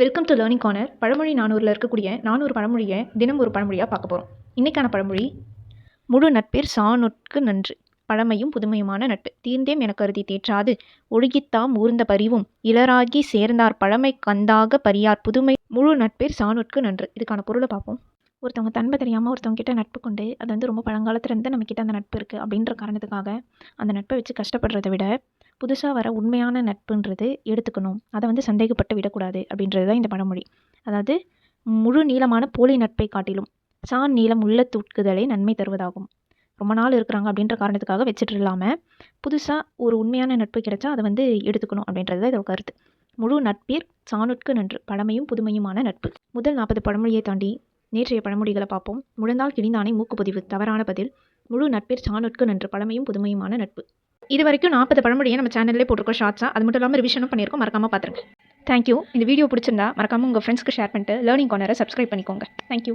Welcome to learning corner பழமொழி நானூரில் இருக்கக்கூடிய நானூறு பழமொழியை தினம் ஒரு பழமொழியாக பார்க்க போகிறோம் இன்றைக்கான பழமொழி முழு நட்பேர் சாணுட்கு நன்று. பழமையும் புதுமையுமான நட்பு. தீர்ந்தேம் என கருதி தேற்றாது. ஒழுகித்தாம் ஊர்ந்த பரிவும். இளராகி சேர்ந்தார் பழமை கந்தாக பரியார் புதுமை. முழு நட்பேர் சாணுட்கு நன்று. இதுக்கான பொருளை பார்ப்போம். ஒருத்தவங்க தன்மை தெரியாமல் ஒருத்தவங்க கிட்ட நட்பு கொண்டு அது வந்து ரொம்ப பழங்காலத்துலேருந்து நம்மக்கிட்ட அந்த நட்பு இருக்குது அப்படின்ற காரணத்துக்காக அந்த நட்பை வச்சு கஷ்டப்படுறதை விட புதுசாக வர உண்மையான நட்புன்றது எடுத்துக்கணும். அதை வந்து சந்தேகப்பட்டு விடக்கூடாது அப்படின்றது தான் இந்த பழமொழி அதாவது முழு நீளமான போலி நட்பை காட்டிலும் சான் நீளம் உள்ள தூக்குதலே நன்மை தருவதாகும். ரொம்ப நாள் இருக்கிறாங்க அப்படின்ற காரணத்துக்காக வச்சுட்டு இல்லாமல் புதுசாக ஒரு உண்மையான நட்பு கிடைச்சா அதை வந்து எடுத்துக்கணும் அப்படின்றது தான் இதோட கருத்து. முழு நட்பீர் சாணுட்கு நன்று பழமையும் புதுமையுமான நட்பு. முதல் நாற்பது பழமொழியை தாண்டி நேற்றைய பழமொழிகளை பார்ப்போம். முழந்தால் கிழிந்தானே மூக்குப்பதிவு தவறான பதில். முழு நட்பீர் சாணுட்கு நன்று பழமையும் புதுமையுமான நட்பு. இது வரைக்கும் நாற்பது பழமொழியை நம்ம சேனல்லே போட்டிருக்கோம் ஷார்ட்ஸாக அது மட்டும் இல்லாமல் ரிவிஷனும் பண்ணியிருக்கோம் மறக்காமல் பார்த்துருங்க. தேங்க்யூ இந்த வீடியோ பிடிச்சிருந்தா மறக்காமல் உங்கள் ஃப்ரெண்ட்ஸ்க்கு ஷேர் பண்ணிட்டு லேர்னிங் கார்னரை சப்ஸ்கிரைப் பண்ணிக்கோங்க. Thank you